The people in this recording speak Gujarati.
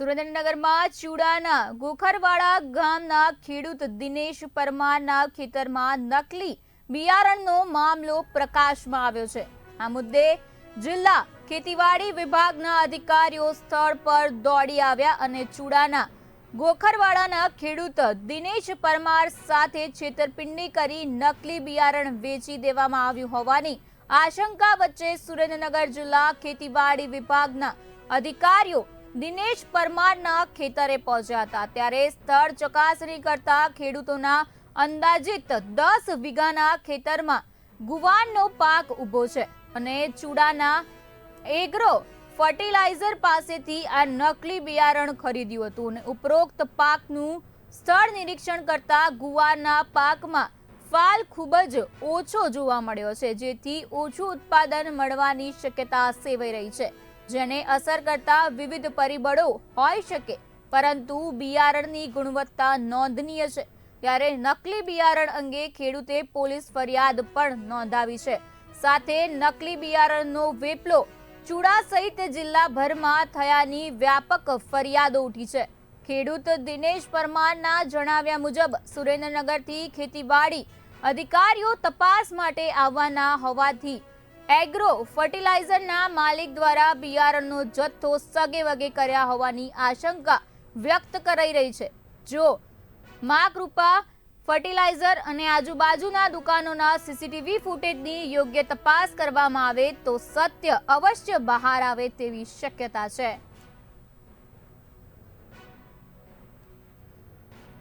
સુરેન્દ્રનગરમાં ચુડાના ગોખરવાડા ગામના ખેડૂત દિનેશ પરમારના ખેતરમાં નકલી બિયારણનો મામલો પ્રકાશમાં આવ્યો છે. આ મુદ્દે જિલ્લા ખેતીવાડી વિભાગના અધિકારીઓ સ્થળ પર દોડી આવ્યા અને ચુડાના ગોખરવાડાના ખેડૂત દિનેશ પરમાર સાથે છેતરપિંડી કરી નકલી બિયારણ વેચી દેવામાં આવ્યું હોવાની આશંકા વચ્ચે સુરેન્દ્રનગર જિલ્લા ખેતીવાડી વિભાગના અધિકારીઓ દિનેશ પરમારના ખેતરે પહોંચ્યા હતા. ત્યારે સ્થળ ચકાસણી કરતા ખેડૂતોના અંદાજિત દસ વીઘાના ખેતરમાં ગુવારનો પાક ઊભો છે અને ચૂડાના એગ્રો ફર્ટિલાઇઝર પાસેથી આ નકલી બિયારણ ખરીદ્યું હતું અને ઉપરોક્ત પાકનું સ્થળ નિરીક્ષણ કરતા ગુવારના પાકમાં ફાલ ખૂબ જ ઓછો જોવા મળ્યો છે, જેથી ઓછું ઉત્પાદન મળવાની શક્યતા સેવાઈ રહી છે. જેને અસર કરતા વિવિધ પરિબળો હોઈ શકે. પરંતુ બિયારણની ગુણવત્તા નોંધનીય છે. ત્યારે નકલી બિયારણ અંગે ખેડૂતે પોલીસ ફરિયાદ પણ નોંધાવી છે. સાથે નકલી બિયારણનો વેપલો ચૂડા સહિત જિલ્લાભરમાં થયાની વ્યાપક ફરિયાદો ઉઠી છે. ખેડૂત દિનેશ પરમારના જણાવ્યા મુજબ, સુરેન્દ્રનગરથી ખેતીવાડી અધિકારીઓ તપાસ માટે આવવાના હોવાથી એગ્રો ફર્ટિલાઇઝરના માલિક દ્વારા બિયારણનો જથ્થો સગે વગે કર્યા હોવાની આશંકા વ્યક્ત કરાઈ રહી છે. જો મા કૃપા ફર્ટિલાઇઝર અને આજુબાજુના દુકાનોના સીસીટીવી ફૂટેજની યોગ્ય તપાસ કરવામાં આવે તો સત્ય અવશ્ય બહાર આવે તેવી શક્યતા છે.